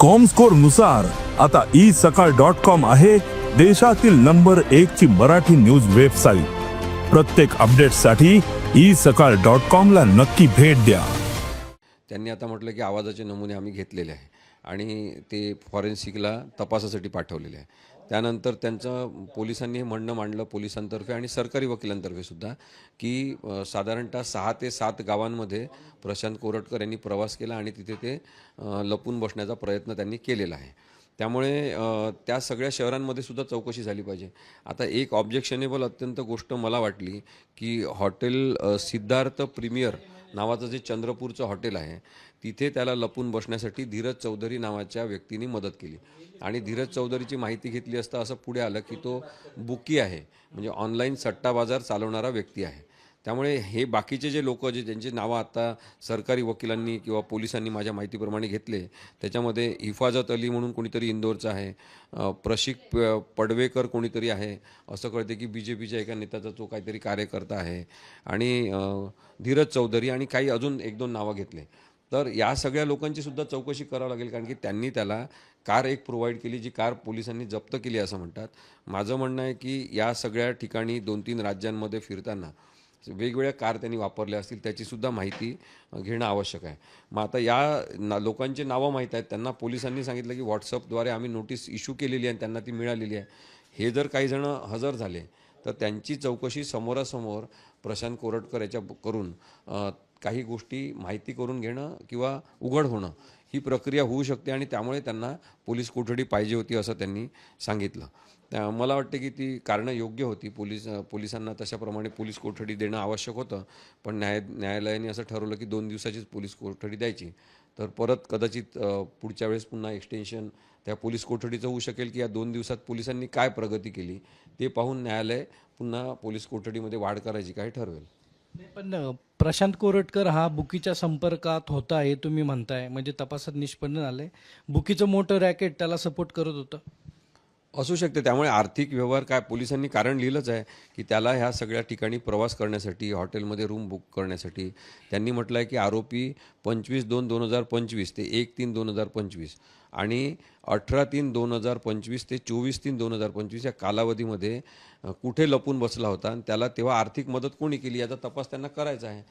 कॉमस्कोरनुसार आता ई सकाळ dot com आहे देशातील नंबर एक ची मराठी न्यूज वेबसाईट प्रत्येक अपडेटसाठी ई सकाळ डॉट कॉम ला नक्की भेट द्या. त्यांनी आता म्हटलं की आवाजाचे नमुने आम्ही घेतलेले आहे आणि ते फॉरेन्सिकला तपासासाठी पाठवलेले आहे. त्यानंतर त्यांचं पोलिसांनी हे म्हणणं मांडलं पोलिसांतर्फे आणि सरकारी वकिलांतर्फे सुद्धा की साधारणतः सहा ते सात गावांमध्ये प्रशांत कोरटकर यांनी प्रवास केला आणि तिथे ते लपून बसण्याचा प्रयत्न त्यांनी केलेला आहे. त्यामुळे त्या सगळ्या शहरांमध्ये सुद्धा चौकशी झाली पाहिजे. आता एक ऑब्जेक्शनेबल अत्यंत गोष्ट मला वाटली की हॉटेल सिद्धार्थ प्रीमियर नावाचं जे चंद्रपूरचं हॉटेल आहे तिथे त्याला लपून बसण्यासाठी धीरज चौधरी नावाच्या व्यक्तीने मदत केली. आणि धीरज चौधरीची माहिती घेतली असता असं पुढे आलं की तो बुकी आहे म्हणजे ऑनलाईन सट्टा बाजार चालवणारा व्यक्ती आहे. त्यामुळे हे बाकीचे जे लोक जे ज्यांची नावं आता सरकारी वकिलांनी किंवा पोलिसांनी माझ्या माहितीप्रमाणे घेतले त्याच्यामध्ये हिफाजत अली म्हणून कोणीतरी इंदोरचा आहे प्रशिक प- पडवेकर कोणीतरी आहे असं कळते की बी जे पीच्या एका नेत्याचा तो काहीतरी कार्यकर्ता आहे. आणि धीरज चौधरी आणि काही अजून एक दोन नावं घेतले. तर या सगळ्या लोकांची सुद्धा चौकशी करावं लागेल कारण की त्यांनी त्याला कार एक प्रोव्हाइड केली जी कार पोलिसांनी जप्त केली असं म्हणतात. माझं म्हणणं आहे की या सगळ्या ठिकाणी दोन तीन राज्यांमध्ये फिरताना वेगवेगळ्या कार त्यांनी वापरल्या असतील त्याचीसुद्धा माहिती घेणं आवश्यक आहे. मग आता या ना लोकांची नावं माहीत आहेत. त्यांना पोलिसांनी सांगितलं की व्हॉट्सअपद्वारे आम्ही नोटीस इश्यू केलेली आहे आणि त्यांना ती मिळालेली आहे. हे जर काही जण हजर झाले तर त्यांची चौकशी समोरासमोर प्रशांत कोरटकर याच्या करून काही गोष्टी माहिती करून घेणं किंवा उघड होणं ही प्रक्रिया होऊ शकते आणि त्यामुळे त्यांना पोलीस कोठडी पाहिजे होती असं त्यांनी सांगितलं. मला वाटते की ती कारणं योग्य होती. पोलीस पोलिसांना तशाप्रमाणे पोलीस कोठडी देणं आवश्यक होतं. पण न्याय न्यायालयाने असं ठरवलं की दोन दिवसाचीच पोलीस कोठडी द्यायची. तर परत कदाचित पुढच्या वेळेस पुन्हा एक्सटेन्शन त्या पोलीस कोठडीचं होऊ शकेल की या दोन दिवसात पोलिसांनी काय प्रगती केली ते पाहून न्यायालय पुन्हा पोलीस कोठडीमध्ये वाढ करायची काय ठरवेल. नाही, पण प्रशांत कोरटकर हा बुकीच्या संपर्कात होता हे तुम्ही म्हणताय. म्हणजे तपासात निष्पन्न झालंय. बुकीचं मोठं रॅकेट त्याला सपोर्ट करत होतं. असू शकते. त्यामुळे आर्थिक व्यवहार काय पोलिसांनी कारण लिहिलंच आहे की त्याला ह्या सगळ्या ठिकाणी प्रवास करण्यासाठी हॉटेलमध्ये रूम बुक करण्यासाठी त्यांनी म्हटलं आहे की आरोपी पंचवीस दोन दोन हजार पंचवीस ते एक तीन दोन हजार पंचवीस आणि अठरा तीन दोन हजार पंचवीस ते चोवीस तीन दोन हजार पंचवीस या कालावधीमध्ये कुठे लपून बसला होता आणि त्याला तेव्हा आर्थिक मदत कोणी केली याचा तपास त्यांना करायचा आहे.